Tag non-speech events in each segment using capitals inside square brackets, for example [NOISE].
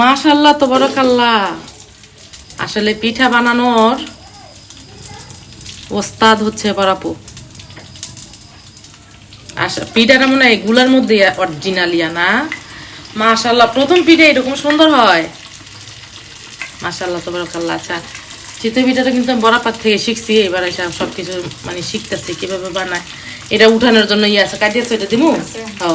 মাশাল্লাহ তো বড় কাল্লা আসলে পিঠা বানানোর ওস্তাদ হচ্ছে বরাপু আচ্ছা পিঠাটা মনে হয় এগুলার মধ্যে অরিজিনালিয়া না? মাশাল্লাহ প্রথম পিঠা এরকম সুন্দর হয়। মাশাল্লাহ তো বড় কাল্লা আচ্ছা চিতই পিঠাটা কিন্তু আমি বরাপার থেকে শিখছি এবার এসে সব কিছু মানে শিখতেছি কীভাবে বানায়। এটা উঠানোর জন্য ইয়ে আছে কাটিয়েছে এটা দিমু? ও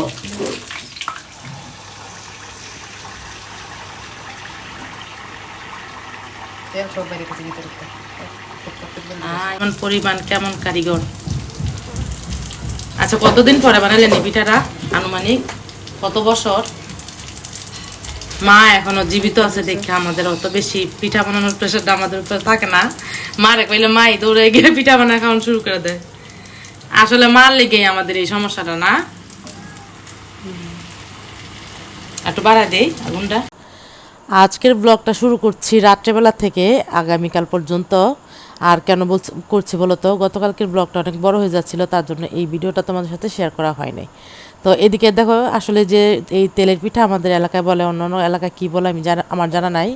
আচ্ছা কতদিন পরে বানালেন পিঠাটা আনুমানিক কত বছর? মা এখনও জীবিত আছে দেখে আমাদের অত বেশি পিঠা বানানোর প্রেশারটা আমাদের উপরে থাকে না। মারে কইলে মাই দৌড়ে গিয়ে পিঠা বানা খাওয়ানো শুরু করে দেয় আসলে মার লেগেই আমাদের এই সমস্যাটা, না? একটু বাড়া দেই, আগুনটা। আজকের ব্লগটা শুরু করছি রাত্রেবেলা থেকে, আগামীকাল পর্যন্ত। আর কেন বলছি, করছি বলো তো গতকালকের ব্লগটা অনেক বড় হয়ে যাচ্ছিল, তার জন্য এই ভিডিওটা তোমাদের সাথে শেয়ার করা হয়নি। তো এদিকে দেখো, আসলে যে এই তেলের পিঠা আমাদের এলাকায় বলে অন্য অন্য এলাকায় কী বলে আমি জানা, আমার জানা নাই।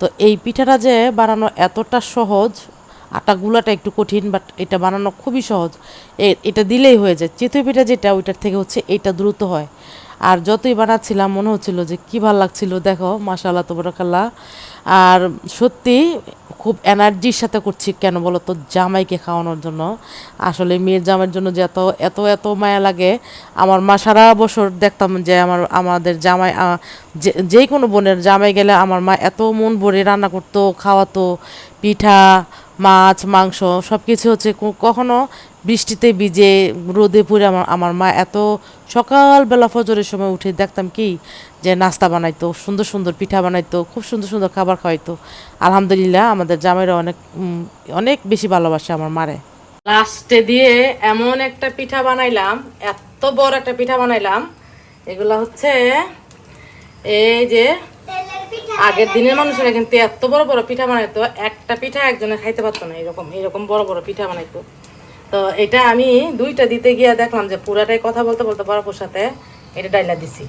তো এই পিঠাটা যে বানানো এতটা সহজ আটা গুলাটা একটু কঠিন বাট এটা বানানো খুবই সহজ। এটা দিলেই হয়ে যায়। চিতই পিঠা যেটা, ওইটার থেকে হচ্ছে এটা দ্রুত হয়। আর যতই বানাচ্ছিলাম, মনে হচ্ছিল যে কী ভালো লাগছিল, দেখো মাশাল্লাহ তোবরাকাল্লাহ। আর সত্যি খুব এনার্জির সাথে করছি কেন বলো তো জামাইকে খাওয়ানোর জন্য। আসলে মেয়ের জামাইয়ের জন্য যে এত এত এত মায়া লাগে, আমার মা সারা বছর দেখতাম যে আমার, আমাদের জামাই যে কোনো বোনের জামাই গেলে আমার মা এত মন ভরে রান্না করতো, খাওয়াতো, পিঠা মাছ, মাংস সব কিছু হচ্ছে কখনো বৃষ্টিতে ভিজে রোদে পুড়ে আমার আমার মা এত সকালবেলা ফজরের সময় উঠে দেখতাম কি যে নাস্তা বানাইতো, সুন্দর সুন্দর পিঠা বানাইতো, খুব সুন্দর সুন্দর খাবার খাওয়াইতো। আলহামদুলিল্লাহ আমাদের জামাইরা অনেক অনেক বেশি ভালোবাসে আমার মারে। লাস্টে দিয়ে এমন একটা পিঠা বানাইলাম, এত বড় একটা পিঠা বানাইলাম, এগুলা হচ্ছে এই যে আগের দিনের মানুষেরা কিন্তু এত বড় বড় পিঠা বানাইতো, একটা পিঠা একজনে খাইতে পারতো না এরকম এরকম বড় বড় পিঠা বানাইতো। তো এটা আমি দুইটা দিতে গিয়ে দেখলাম যে পুরাটাই কথা বলতে বলতে বরফুর সাথে এটা ডাইলা দিছি।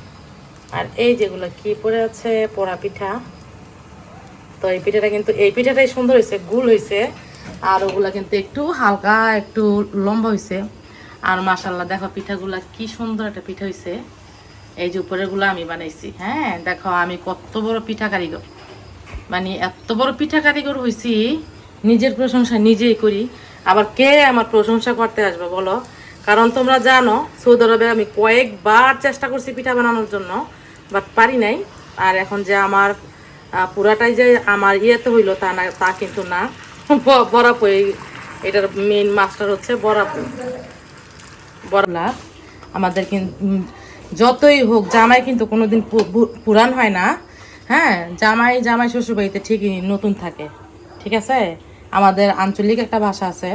আর এই যেগুলো কি পড়ে আছে, পোড়া পিঠা। তো এই পিঠাটা কিন্তু, এই পিঠাটাই সুন্দর হয়েছে গুল হয়েছে আর ওগুলা কিন্তু একটু হালকা, একটু লম্বা হয়েছে আর মাসাল্লাহ দেখো পিঠাগুলা কি সুন্দর একটা পিঠা হয়েছে এই যে উপরেরগুলো আমি বানাইছি হ্যাঁ দেখো আমি কত বড় পিঠা কারিগর। মানে এত বড় পিঠা কারিগর হয়েছি নিজের প্রশংসা নিজেই করি। আবার কে আমার প্রশংসা করতে আসবে বলো? কারণ তোমরা জানো, সৌদি আরবে আমি কয়েকবার চেষ্টা করছি পিঠা বানানোর জন্য, বাট পারি নাই। আর এখন যে আমার পুরাটাই যে আমার ইয়েতে হইল তা না, তা কিন্তু না। বরাপু এটার মেইন মাস্টার হচ্ছে বরাপু। বড়লা আমাদের কিন্তু যতই হোক, জামাই কিন্তু কোনোদিন পুরান হয় না। হ্যাঁ জামাই জামাই শ্বশুরবাড়িতে ঠিকই নতুন থাকে। ঠিক আছে? আমাদের আঞ্চলিক একটা ভাষা আছে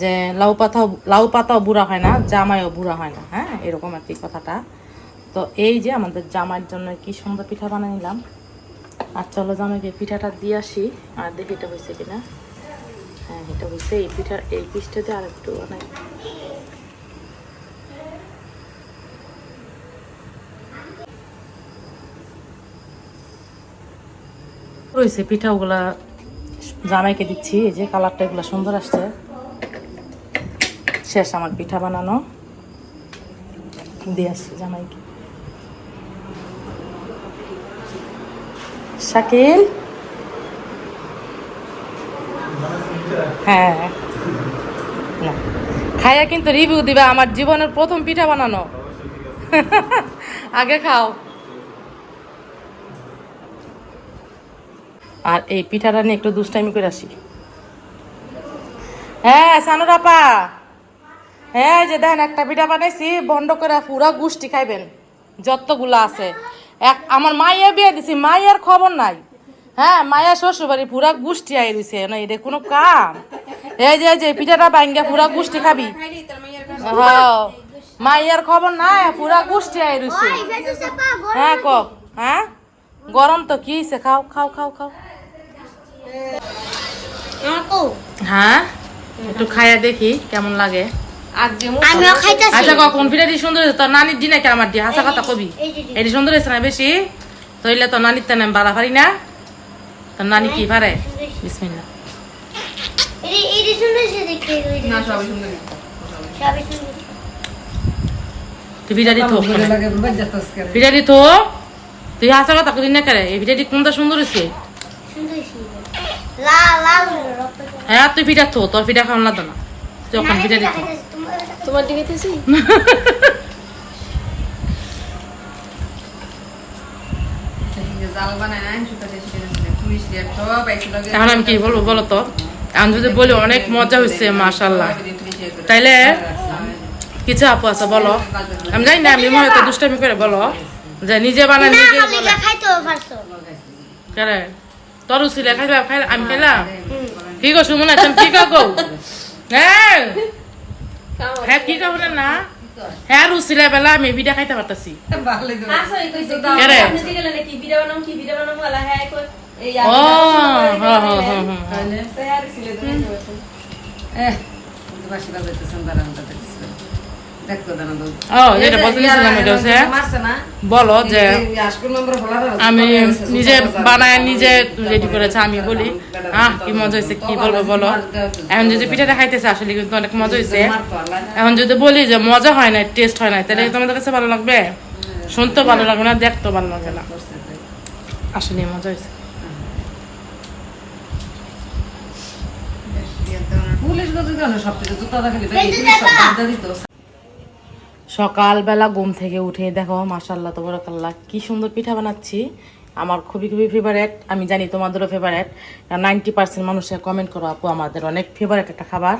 যে লাউ পাতাও লাউ পাতাও বুড়া হয় না, জামাইও বুড়া হয় না। হ্যাঁ এরকম কি কথাটা। তো এই যে আমাদের জামাইয়ের জন্য কি সুন্দর পিঠা বানিয়ে নিলাম। আর চলো জামাইকে পিঠাটা দিয়ে আসি। আর দেখি এটা হয়েছে কিনা। হ্যাঁ এটা হয়েছে এই পিঠা, এই পিঠটাতে আর একটু বানাই। রয়েছে, পিঠাগুলা জামাইকে দিচ্ছি, এই যে কালারটা এগুলো সুন্দর আসছে। শেষ আমার পিঠা বানানো। দিয়ে আসছি জামাইকে। শাকিল? হ্যাঁ। না। খাইয়া কিন্তু রিভিউ দিবা, আমার জীবনের প্রথম পিঠা বানানো। [LAUGHS] আগে খাও। আর এই পিঠাটা নিয়ে একটু দুষ্টামি করে আসি। হ্যাঁ সানুর আপা হ্যাঁ যে দেখেন একটা পিঠা বানাইছি বন্ধ করে পুরা গুষ্টি খাইবেন। যতগুলো আছে। এক আমার মাইয়া বিয়ে দিছি মাইয়ার খবর নাই। হ্যাঁ মায়া শ্বশুর বাড়ি পুরা গুষ্টি আই রইছে না এটা কোনো কাম? এই যে এই যে পিঠাটা বাঙ্গা পুরা গুষ্টি খাবি। হ্যাঁ মাইয়ার খবর নাই পুরা গুষ্টি আই রইছে। হ্যাঁ ক হ্যাঁ? গরম তো কি? খাও খাও খাও খাও। হ্যাঁ? একটু খাইয়া দেখি কেমন লাগে? আমিও খাইতেছি। আচ্ছা কখন সুন্দর হয়েছে? তোর নানির দিনে কে আমার দিয়ে হাসা কথা কবি। এটি সুন্দর হয়েছে না বেশি? তইলে তো নানির বালা পারি না। তোর নানি কি পারে বিসমিল্লা সুন্দর তুই হাসা কথা করি না করে? এই বিড়ালি কোনটা সুন্দর হয়েছে? সুন্দর লাল লাল হলো রক্ত হ্যাঁ তুই পিঠা থো তোর পিঠা খাওয়ান লাগতো না। তুই ওখানে বিড়ালি থো তোমার দিকে তো এখন আমি কি বলব বলো তো? এখন যদি বলি অনেক মজা হয়েছে মাশাল্লাহ তাইলে কিছু আপু আছে বলো। আমি জানি না আমি মনে হয় তো দুষ্টামি করে বলো। যে নিজে বানায় না নিজে বলে। তোর উচিলে খাইলাম খাই আমি খাইলাম? কি গো সুমন আছেন কি গো হ্যাঁ। হ্যাঁ কি গো না? হ্যাঁ রুচিলে বেলা আমি বিটা খাইতে পারতাছি। ভালো কেরে? ও হ্যাঁ বলো যে আমি নিজে বানায় নিজে রেডি করেছে আমি বলি আহ কি মজা হয়েছে কি বলব বলো এখন যদি পিঠাটা খাইতেছে আসলে কিন্তু অনেক মজা হয়েছে এখন যদি বলি যে মজা হয় না টেস্ট হয় না তাহলে তোমাদের কাছে ভালো লাগবে শুনতেও ভালো লাগবে না দেখতেও ভালো লাগবে না আসলে মজা হয়েছে পুলিশ গজে সব থেকে জুতা দেখালি দিত সকালবেলা ঘুম থেকে উঠে দেখো মাসাল্লাহ তবরকাল্লাহ, কি সুন্দর পিঠা বানাচ্ছি। আমার খুবই খুবই ফেভারেট আমি জানি তোমাদেরও ফেভারেট নাইনটি পার্সেন্ট মানুষের কমেন্ট করো, আপু, আমাদের অনেক ফেভারেট একটা খাবার।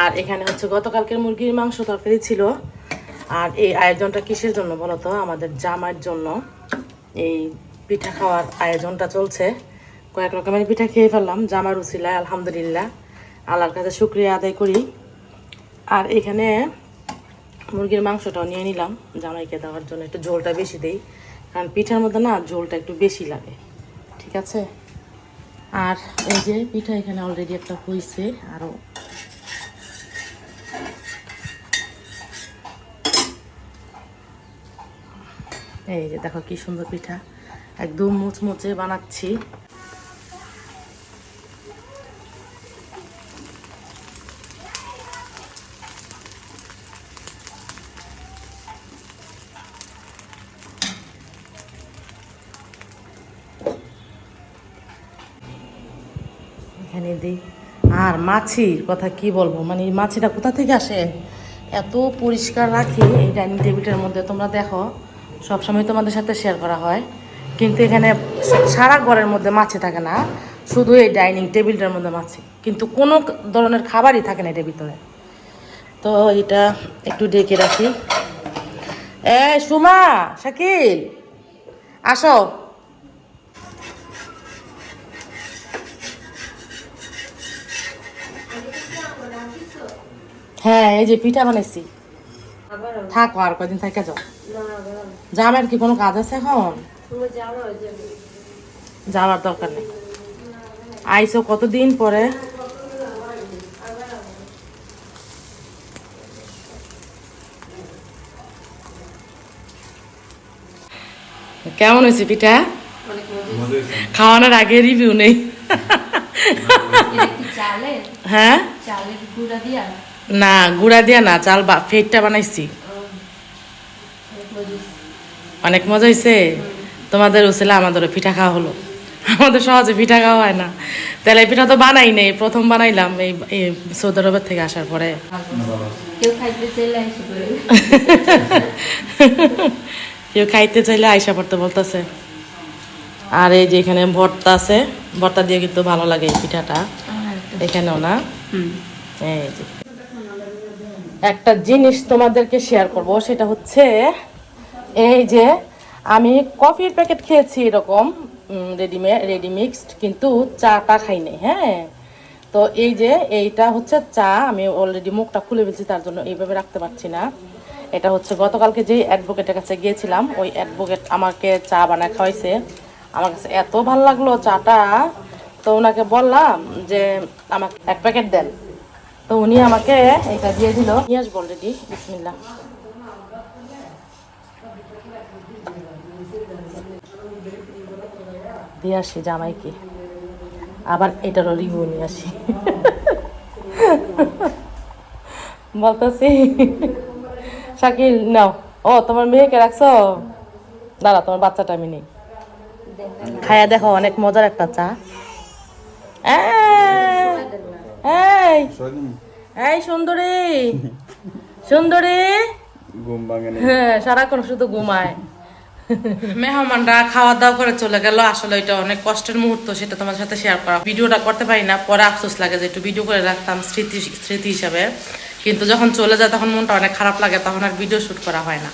আর এখানে হচ্ছে গতকালকের মুরগির মাংস তরকারি ছিল। আর এই আয়োজনটা কিসের জন্য বলো তো? আমাদের জামার জন্য। এই পিঠা খাওয়ার আয়োজনটা চলছে। কয়েক রকমের পিঠা খেয়ে ফেললাম, জামার উচিলায় আলহামদুলিল্লাহ। আল্লাহর কাছে শুক্রিয়া আদায় করি। আর এখানে মুরগির মাংসটাও নিয়ে নিলাম, জামাইকে দেওয়ার জন্য একটু ঝোলটা বেশি দেই। কারণ পিঠার মধ্যে না ঝোলটা একটু বেশি লাগে। ঠিক আছে? আর এই যে পিঠা এখানে অলরেডি একটা হয়েছে আরও এই যে দেখো কি সুন্দর পিঠা। একদম মুচমুচে বানাচ্ছি। মাছির কথা কি বলব? মানে এই মাছিটা কোথা থেকে আসে? এত পরিষ্কার রাখি এই ডাইনিং টেবিলটার মধ্যে। তোমরা দেখো, সবসময় তোমাদের সাথে শেয়ার করা হয়। কিন্তু এখানে সারা ঘরের মধ্যে মাছি থাকে না। শুধু এই ডাইনিং টেবিলটার মধ্যে মাছি। কিন্তু কোনো ধরনের খাবারই থাকে না এটার ভিতরে। তো এটা একটু ডেকে রাখি। এ সুমা, শাকিল, আসো। হ্যাঁ এই যে পিঠা বানাইছি। থাকো আর কয়দিন থেকে যাও। যাবার কি কোনো কাজ আছে এখন? যাওয়ার দরকার নেই। আইসো কতদিন পরে? কেমন হয়েছে পিঠা? খাওয়ানোর আগে রিভিউ নেই। হ্যাঁ? চালের গুঁড়া দিয়া? না গুঁড়া দিয়া না চাল বা ফেটটা বানাইছি। অনেক মজা হয়েছে তোমাদের উচিলে আমাদেরও পিঠা খাওয়া হলো। আমাদের সহজে পিঠা খাওয়া হয় না। তাহলে পিঠা তো বানাই নেই প্রথম বানাইলাম এই সৌদি আরবের থেকে আসার পরে। কেউ খাইতে চাইলে কেউ খাইতে চাইলে আইসা পড়তে বলতেছে। আর এই যে এখানে ভর্তা আছে ভর্তা দিয়ে কিন্তু ভালো লাগে এই পিঠাটা। এখানেও না? এই যে। একটা জিনিস তোমাদেরকে শেয়ার করব, সেটা হচ্ছে এই যে আমি কফির প্যাকেট খেয়েছি এরকম রেডিমে রেডি মিক্সড কিন্তু চাটা খাই নাই হ্যাঁ? তো এই যে এইটা হচ্ছে চা, আমি অলরেডি মুখটা খুলে ফেলছি, তার জন্য এইভাবে রাখতে পারছি না। এটা হচ্ছে গতকালকে যেই অ্যাডভোকেটের কাছে গিয়েছিলাম, ওই অ্যাডভোকেট আমাকে চা বানায় খাওয়াইছে। আমার কাছে এত ভালো লাগল চাটা, তো ওনাকে বললাম যে আমাকে এক প্যাকেট দেন। তো উনি আমাকে এটা দিয়ে দিল। নিয়ে আসব অলরেডি বিসমিল্লা দিয়ে আসি জামাইকে। আবার এটারও রিভিউ নিয়ে আসি। বলতেছি শাকিল নাও। ও তোমার মেয়েকে রাখছো? দাঁড়া তোমার বাচ্চাটা আমি নেই। খায়া দেখো অনেক মজার একটা চা। এই, এই এই সুন্দরী সুন্দরী। ঘুম ভাঙে হ্যাঁ সারাক্ষণ শুধু ঘুমায়। মেহমানরা খাওয়া দাওয়া করে চলে গেল। আসলে এটা অনেক কষ্টের মুহূর্ত সেটা তোমার সাথে শেয়ার করা। ভিডিওটা করতে পারি না পরে আফসোস লাগে যে একটু ভিডিও করে রাখতাম স্মৃতি স্মৃতি হিসাবে। কিন্তু যখন চলে যায় তখন মনটা অনেক খারাপ লাগে তখন আর ভিডিও শুট করা হয় না।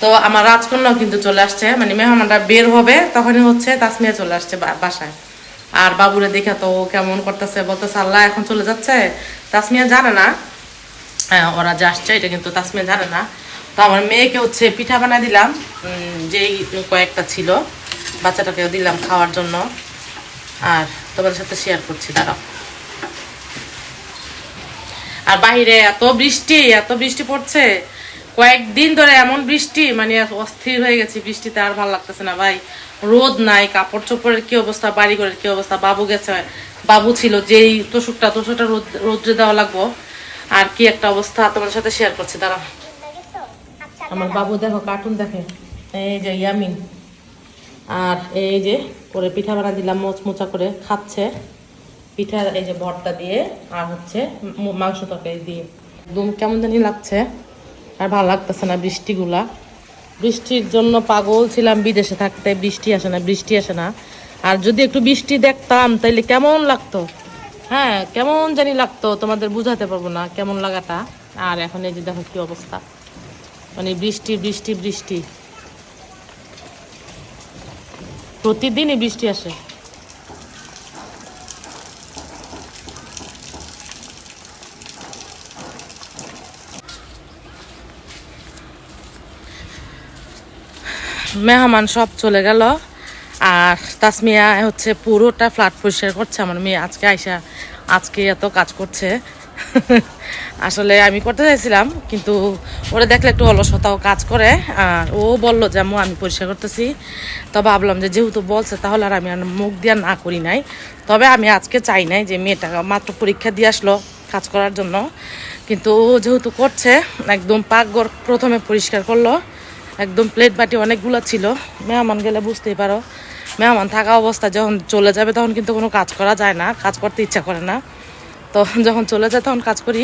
তো আমার রাজকন্যাও কিন্তু চলে আসছে মানে মেহমানরা বের হবে তখনই হচ্ছে তাসমিয়া চলে আসছে বা- বাসায়। আর বাবুরে দেখে তো কেমন করতেছে, বলতেছে, আল্লাহ এখন চলে যাচ্ছে। তাসমিয়া জানে না। হ্যাঁ ওরা যে আসছে, এটা কিন্তু তাসমিয়া জানে না। তো আমার মেয়েকে হচ্ছে পিঠা বানাই দিলাম। যেই কয়েকটা ছিল, বাচ্চাটাকেও দিলাম খাওয়ার জন্য। আর তোমাদের সাথে শেয়ার করছি, দাঁড়াও। আর বাহিরে এত বৃষ্টি এত বৃষ্টি পড়ছে। কয়েকদিন ধরে এমন বৃষ্টি মানে অস্থির হয়ে গেছি বৃষ্টিতে, আর ভালো লাগতেছে না ভাই। রোদ নাই কাপড় চোপড়ের কি অবস্থা বাড়ি ঘরের কি অবস্থা, বাবু গেছে, বাবু ছিল, যেই তোষকটা তোষকটা রোদ, রোদ্রে দেওয়া লাগবো। আর কি একটা অবস্থা তোমার সাথে শেয়ার করছি দাঁড়া আমার বাবু দেখো কার্টুন দেখে। এই যে ইয়ামিন। আর এই যে করে পিঠা বানা দিলাম, মোচমোচা করে খাচ্ছে। পিঠা, এই যে ভর্তা দিয়ে, আর হচ্ছে মাংস তরকারি দিয়ে। একদম কেমন জানি লাগছে, আর ভালো লাগতেছে না বৃষ্টিগুলা। বৃষ্টির জন্য পাগল ছিলাম বিদেশে থাকতে, বৃষ্টি আসে না, বৃষ্টি আসে না। আর যদি একটু বৃষ্টি দেখতাম, তাইলে কেমন লাগতো? হ্যাঁ কেমন জানি লাগতো, তোমাদের বুঝাতে পারব না কেমন লাগাটা। আর এখন এই যে দেখো কি অবস্থা। মানে বৃষ্টি বৃষ্টি বৃষ্টি। প্রতিদিনই বৃষ্টি আসে। মেহমান সব চলে গেল। আর তাসমিয়া হচ্ছে পুরোটা ফ্ল্যাট পরিষ্কার করছে, আমার মেয়ে আজকে আইসা আজকে এত কাজ করছে। আসলে আমি করতে চাইছিলাম, কিন্তু ওরা দেখলে একটু অলসতাও কাজ করে। আর ও বলল যে আমি পরিষ্কার করতেছি। তো ভাবলাম যে, যেহেতু বলছে, তাহলে আর আমি আর মুখ দিয়ে না করি নাই। তবে আমি আজকে চাই নাই যে, মেয়েটা মাত্র পরীক্ষা দিয়ে আসলো কাজ করার জন্য। কিন্তু ও যেহেতু করছে, একদম পাকঘর প্রথমে পরিষ্কার করল। একদম প্লেট বাটি অনেকগুলো ছিল। মেহমান গেলে বুঝতেই পারো। মেহমান থাকা অবস্থা, যখন চলে যাবে তখন কিন্তু কোনো কাজ করা যায় না, কাজ করতে ইচ্ছা করে না। তো যখন চলে যায় তখন কাজ করি।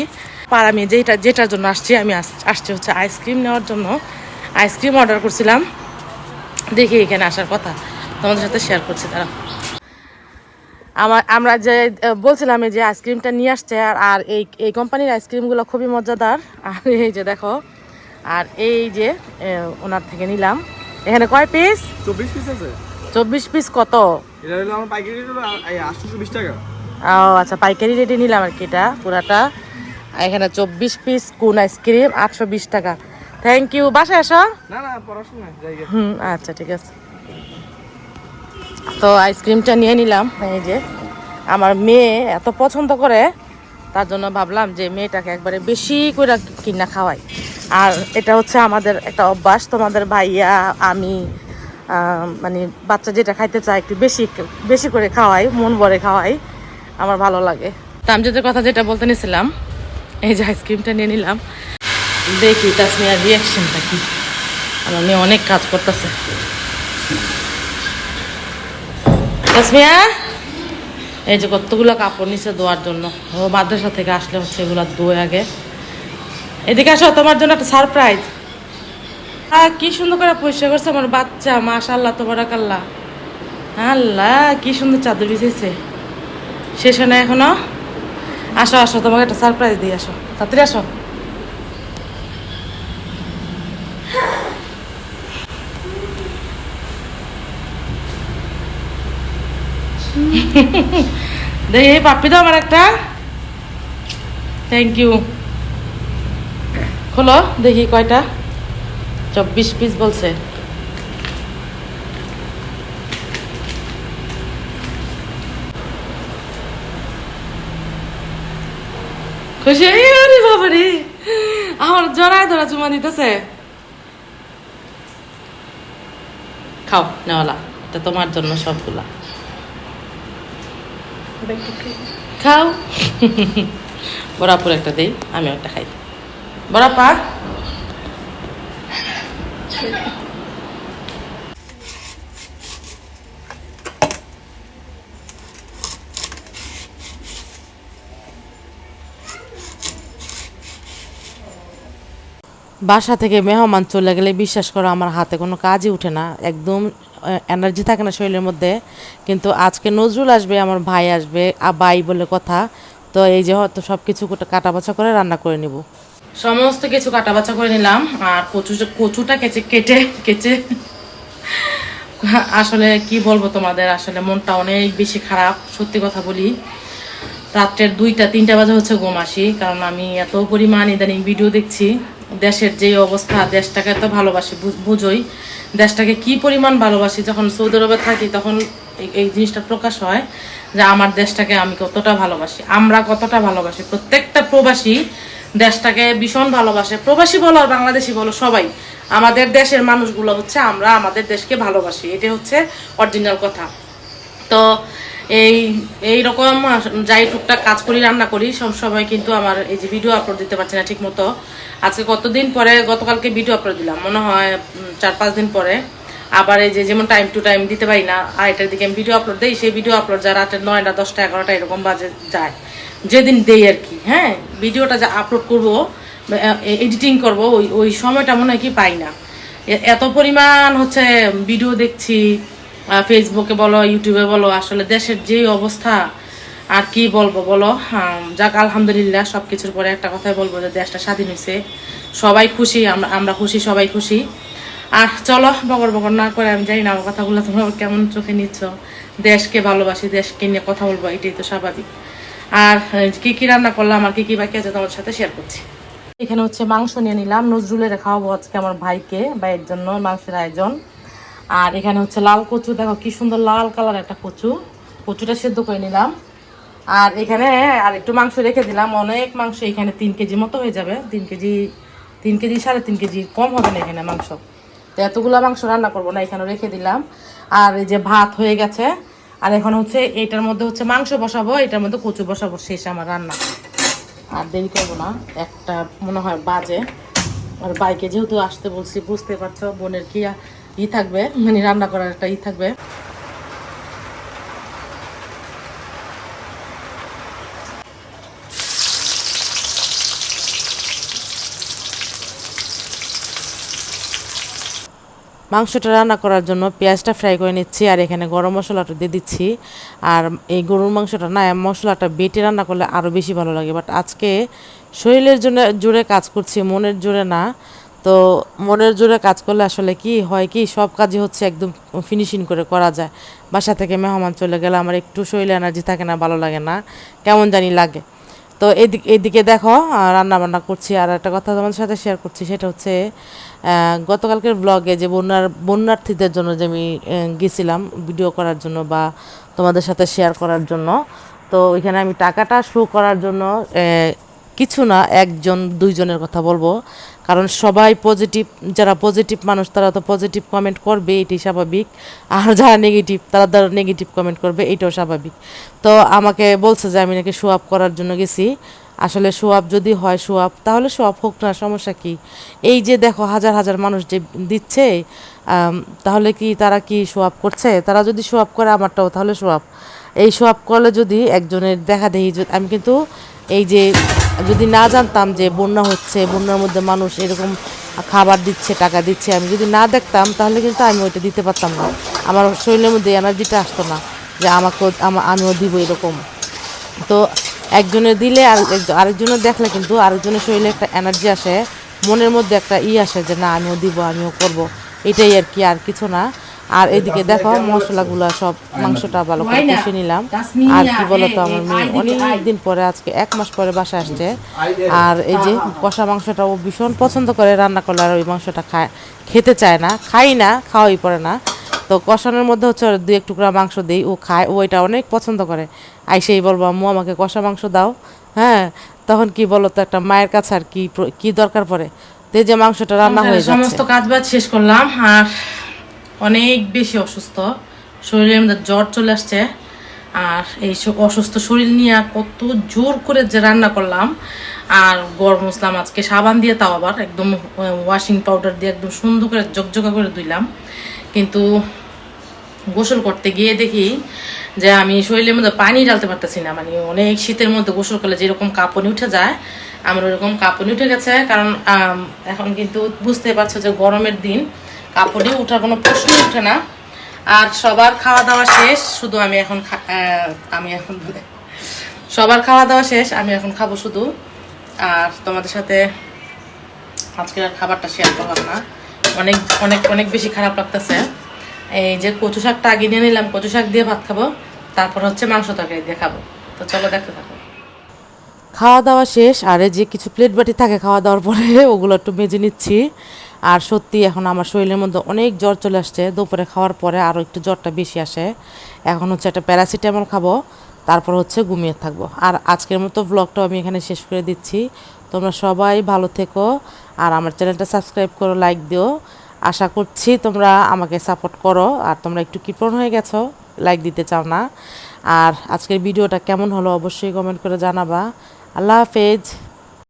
আর আমি যেটা যেটার জন্য আসছি, আমি আসছি হচ্ছে আইসক্রিম নেওয়ার জন্য। আইসক্রিম অর্ডার করছিলাম। দেখি এখানে আসার কথা। তোমাদের সাথে শেয়ার করছি তারা আমার, আমরা যে, বলছিলাম যে আইসক্রিমটা নিয়ে আসছে, আর এই এই কোম্পানির আইসক্রিমগুলো খুবই মজাদার। আর এই যে দেখো আর এই যে ওনার থেকে নিলাম। এখানে কয় পিস চব্বিশ পিস আছে। চব্বিশ পিস কত? এটা হলো আমার পাইকারি রেট বিশ টাকা। ও আচ্ছা পাইকারি রেটে নিলাম আর কি এটা পুরাটা। এখানে চব্বিশ পিস কোন আইসক্রিম আটশো বিশ টাকা। থ্যাংক ইউ বাসায় আসো। না না পড়াশোনা হুম আচ্ছা ঠিক আছে। তো আইসক্রিমটা নিয়ে নিলাম এই যে। আমার মেয়ে এত পছন্দ করে তার জন্য ভাবলাম যে মেয়েটাকে একবারে বেশি করে কিনা খাওয়াই। আর এটা হচ্ছে আমাদের একটা অভ্যাস। তোমাদের ভাইয়া, আমি মানে বাচ্চা যেটা খাইতে চায় একটু বেশি বেশি করে খাওয়াই, মন ভরে খাওয়াই। আমার ভালো লাগে। তামজিদের কথা যেটা বলতে নিছিলাম, এই যে আইসক্রিমটা নিয়ে নিলাম। দেখি তাসমিয়ার রিয়াকশনটা কি। আমার মেয়ে অনেক কাজ করতেছে। তাসমিয়া, এই যে কতগুলো কাপড় নিচে ধোয়ার জন্য। ও মাদ্রাসা থেকে আসলে হচ্ছে এগুলো ধোয় আগে। এদিকে আসো, তোমার জন্য একটা সারপ্রাইজ আহ, কি সুন্দর করে পরিষ্কার করছে আমার বাচ্চা মাশাল্লাহ তোমার আল্লাহ আল্লাহ কি সুন্দর চাদর বিছেছে শেষ হয় না এখনও? আসো আসো, তোমাকে একটা সারপ্রাইজ দিয়ে আসো। তাড়াতাড়ি আসো। [LAUGHS] দেখি পাপ্পি দাও আমার একটা। থ্যাংক ইউ খোলো দেখি কয়টা। চব্বিশ পিস বলছে। খুশি? আরে বাবারে আমার জড়ায় ধরা চুমা দিতেছে। খাও নেওয়ালা এটা তোমার জন্য সবগুলা। খাও। [LAUGHS] বরাপুর একটা দেই আমি একটা খাই। বরাপা বাসা থেকে মেহমান চলে গেলে বিশ্বাস করো আমার হাতে কোনো কাজই উঠে না। একদম এনার্জি থাকে না শরীরের মধ্যে। কিন্তু আজকে নজরুল আসবে, আমার ভাই আসবে আর ভাই বলে কথা। তো এই যে হয়তো সব কিছু কাটা বাছা করে রান্না করে নিব। সমস্ত কিছু কাটা বাছা করে নিলাম, আর কচু কচুটা কেচে কেটে কেচে আসলে কি বলব তোমাদের, আসলে মনটা অনেক বেশি খারাপ, সত্যি কথা বলি। রাত্রের দুইটা, তিনটা বাজে হচ্ছে ঘুম আসি, কারণ আমি এত পরিমাণ ইদানিং ভিডিও দেখছি। দেশের যে অবস্থা, দেশটাকে এত ভালোবাসি বুঝোই। দেশটাকে কি পরিমাণ ভালোবাসি, যখন সৌদি আরবে থাকি, তখন এই জিনিসটা প্রকাশ হয় যে আমার দেশটাকে আমি কতটা ভালোবাসি, আমরা কতটা ভালোবাসি। প্রত্যেকটা প্রবাসী দেশটাকে ভীষণ ভালোবাসে। প্রবাসী বলো আর বাংলাদেশি বলো, সবাই। আমাদের দেশের মানুষগুলো হচ্ছে আমরা আমাদের দেশকে ভালোবাসি। এটা হচ্ছে অরিজিনাল কথা। তো এই এই রকম যাই টুকটাক কাজ করি, রান্না করি, সব সময় কিন্তু আমার এই যে ভিডিও আপলোড দিতে পারছি না ঠিক মতো আজকে কতদিন পরে গতকালকে ভিডিও আপলোড দিলাম। মনে হয় চার পাঁচ দিন পরে। আবার এই যে যেমন টাইম টু টাইম দিতে পারি না আড়াইটার দিকে আমি ভিডিও আপলোড দিই, সেই ভিডিও আপলোড যা রাতের নয়টা, দশটা, এগারোটা, এরকম বাজে যায়। যেদিন দেই আর কি হ্যাঁ? ভিডিওটা যা আপলোড করব এডিটিং করব, ওই ওই সময়টা মনে হয় কি পাই না। এত পরিমাণ হচ্ছে ভিডিও দেখছি ফেসবুকে বলো ইউটিউবে বলো, আসলে দেশের যে অবস্থা, আর কি বলব বলো যাক, আলহামদুলিল্লাহ সব কিছুর পরে একটা কথাই বলব যে দেশটা স্বাধীন হয়েছে সবাই খুশি, আমরা আমরা খুশি, সবাই খুশি। আর চলো বগর বগর না করে, আমি জানি না আমার কথাগুলো তোমরা কেমন চোখে নিচ্ছ। দেশকে ভালোবাসি, দেশকে নিয়ে কথা বলব, এটাই তো স্বাভাবিক। আর কি কি রান্না করলাম আর কি কি বাকি আছে তোমার সাথে শেয়ার করছি। এখানে হচ্ছে মাংস নিয়ে নিলাম। নজরুলের খাওয়াবো আজকে আমার ভাইকে, ভাইয়ের জন্য মাংসের আয়োজন। আর এখানে হচ্ছে লাল কচু, দেখো কি সুন্দর লাল কালার একটা কচু। কচুটা সেদ্ধ করে নিলাম। আর এখানে আর একটু মাংস রেখে দিলাম। অনেক মাংস এখানে তিন কেজি মতো হয়ে যাবে। তিন কেজি তিন কেজি সাড়ে তিন কেজি কম হবে না এখানে মাংস। তো এতগুলো মাংস রান্না করব না এখানে রেখে দিলাম। আর এই যে ভাত হয়ে গেছে আর এখন হচ্ছে এটার মধ্যে হচ্ছে মাংস বসাবো, এটার মধ্যে কচু বসাবো, শেষ আমার রান্না। আর দেরি করব না, একটা মনে হয় বাজে। আর বাইকে যেহেতু আসতে বলছি, বুঝতে পারছ, বোনের কি ই থাকবে মানে রান্না করার একটা ই থাকবে। মাংসটা রান্না করার জন্য পেঁয়াজটা ফ্রাই করে নিচ্ছি আর এখানে গরম মশলাটা দিয়ে দিচ্ছি। আর এই গরুর মাংসটা না মশলাটা বেটে রান্না করলে আরও বেশি ভালো লাগে। বাট আজকে শরীরের জন্য জোরে কাজ করছি, মনের জোরে না। তো মনের জোরে কাজ করলে আসলে কি হয় কি, সব কাজই হচ্ছে একদম ফিনিশিং করে করা যায়। বাসা থেকে মেহমান চলে গেলে আমার একটু শরীরে এনার্জি থাকে না, ভালো লাগে না। কেমন জানি লাগে। তো এদিকে এদিকে দেখো রান্না বান্না করছি, আর একটা কথা তোমাদের সাথে শেয়ার করছি, সেটা হচ্ছে গতকালকের ব্লগে যে বন্যার বন্যার্থীদের জন্য যে আমি গেছিলাম ভিডিও করার জন্য বা তোমাদের সাথে শেয়ার করার জন্য, তো ওইখানে আমি টাকাটা শো করার জন্য কিছু না, একজন, দুইজনের কথা বলব। কারণ সবাই পজিটিভ যারা পজিটিভ মানুষ, তারা তো পজিটিভ কমেন্ট করবে এটি স্বাভাবিক। আর যারা নেগেটিভ তারা তারা নেগেটিভ কমেন্ট করবে, এটাও স্বাভাবিক। তো আমাকে বলছে যে, আমি নাকি শো আপ করার জন্য গেছি। আসলে আপ যদি হয় আপ তাহলে আপ হোক না, সমস্যা কি? এই যে দেখো, হাজার হাজার মানুষ যে দিচ্ছে তাহলে কি তারা কি আপ করছে? তারা যদি আপ করে আমারটাও, তাহলে আপ এই আপ করলে যদি একজনের দেখা দেখি আমি কিন্তু এই যে যদি না জানতাম যে বন্যা হচ্ছে, বন্যার মধ্যে মানুষ এরকম খাবার দিচ্ছে, টাকা দিচ্ছে, আমি যদি না দেখতাম, তাহলে কিন্তু আমি ওইটা দিতে পারতাম না। আমার শরীরের মধ্যে এনার্জিটা আসতো না যে আমাকেও আমা- আমিও দিব এরকম। তো একজনের দিলে আর আরেকজনের দেখলে কিন্তু আরেকজনের শরীরে একটা এনার্জি আসে, মনের মধ্যে একটা ই আসে যে, না, আমিও দিব, আমিও করব। এটাই আর কি, আর কিছু না। আর এদিকে দেখো মশলাগুলো সব মাংসটা ভালো করে কষে নিলাম। আর কি বলতো আমার মেয়ে অনেক দিন পরে আজকে এক মাস পরে বাসা আসছে। আর এই যে কষা মাংসটা ও ভীষণ পছন্দ করে রান্না করলে আর ওই মাংসটা খায় খেতে চায় না খাই না খাওয়াই পড়ে না। তো কষানোর মধ্যে হচ্ছে দুই এক টুকরা মাংস দিই ও খায় ও এটা অনেক পছন্দ করে। আইসেই বলব আম্মু আমাকে কষা মাংস দাও। হ্যাঁ তখন কি বলো তো একটা মায়ের কাছে আর কি কি দরকার পড়ে? তো এই যে মাংসটা রান্না হয়ে যাচ্ছে। সমস্ত কাজ বাজ শেষ করলাম আর অনেক বেশি অসুস্থ। শরীরের মধ্যে জ্বর চলে আসছে। আর এই অসুস্থ শরীর নিয়ে কত জোর করে যে রান্না করলাম। আর গরম মশলাম আজকে সাবান দিয়ে, তাও আবার একদম ওয়াশিং পাউডার দিয়ে একদম সুন্দর করে জকজকা করে ধুইলাম। কিন্তু গোসল করতে গিয়ে দেখি যে আমি শরীরের মধ্যে পানি ঢালতে পারতেছি না। মানে অনেক শীতের মধ্যে গোসল করলে যেরকম কাঁপনি উঠে যায়, আমার ওরকম কাঁপনি উঠে গেছে। কারণ এখন কিন্তু বুঝতে পারছ যে গরমের দিন কাঁপনি ওঠার কোনো প্রশ্নই ওঠে না। আর সবার খাওয়া দাওয়া শেষ, শুধু আমি এখন আমি এখন সবার খাওয়া দাওয়া শেষ, আমি এখন খাব শুধু। আর তোমাদের সাথে আজকের আর খাবারটা শেয়ার করলাম না। অনেক অনেক অনেক বেশি খারাপ লাগতেছে। এই যে কচু শাকটা আগে নিয়ে নিলাম, কচু শাক দিয়ে ভাত খাব, তারপর হচ্ছে মাংস তরকারি দিয়ে খাব। তো চলো দেখতে থাকো। খাওয়া দাওয়া শেষ, আর যে কিছু প্লেট বাটি থাকে খাওয়া দাওয়ার পরে, ওগুলো একটু মেজে নিচ্ছি। আর সত্যি এখন আমার শরীরের মধ্যে অনেক জ্বর চলে আসছে। দুপুরে খাওয়ার পরে আরও একটু জ্বরটা বেশি আসে। এখন হচ্ছে একটা প্যারাসিটামল খাব, তারপর হচ্ছে ঘুমিয়ে থাকব। আর আজকের মতো ব্লগটাও আমি এখানে শেষ করে দিচ্ছি। তোমরা সবাই ভালো থেকো আর আমার চ্যানেলটা সাবস্ক্রাইব করো লাইক দিও। আশা করছি তোমরা আমাকে সাপোর্ট করো আর তোমরা একটু কৃপণ হয়ে গেছো লাইক দিতে চাও না। আর আজকের ভিডিওটা কেমন হলো অবশ্যই কমেন্ট করে জানাবা। আল্লাহ হাফেজ।